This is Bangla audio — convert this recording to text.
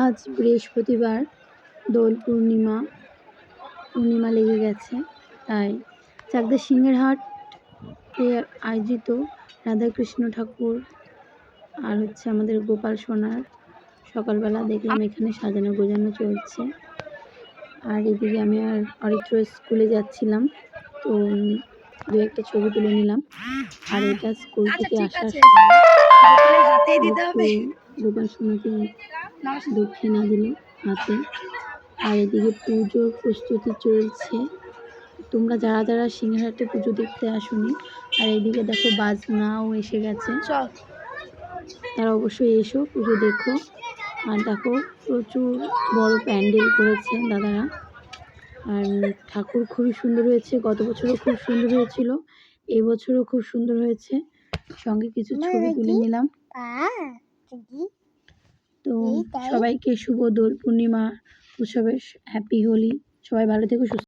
আজ বৃহস্পতিবার দোল পূর্ণিমা পূর্ণিমা লেগে গেছে। তাই চাকদা সিংহের হাট এ আয়োজিত রাধাকৃষ্ণ ঠাকুর আর হচ্ছে আমাদের গোপাল সোনার সকালবেলা দেখলাম এখানে সাজানো গোজানো চলছে। আর এদিকে আমি আর অরিত্র স্কুলে যাচ্ছিলাম তো দু একটা ছবি তুলে নিলাম। আর এটা স্কুল থেকে আসার গোপাল সোনাকে দক্ষিণা দিল হাতে আর এদিকে পুজোর প্রস্তুতি চলছে। তোমরা যারা যারা সিংহাটে পুজো দেখতে আসোনি আর এদিকে দেখো বাজনাও এসে গেছে। তারা অবশ্যই এসো পুজো দেখো। আর দেখো প্রচুর বড় প্যান্ডেল করেছে দাদারা। আর ঠাকুর খুবই সুন্দর হয়েছে গত বছরও খুব সুন্দর হয়েছিল এই বছরও খুব সুন্দর হয়েছে। সঙ্গে কিছু ছবি তুলে নিলাম। তো সবাইকে শুভ দোল পূর্ণিমা উৎসবের হ্যাপি হোলি। সবাই ভালো থেকো সুস্থ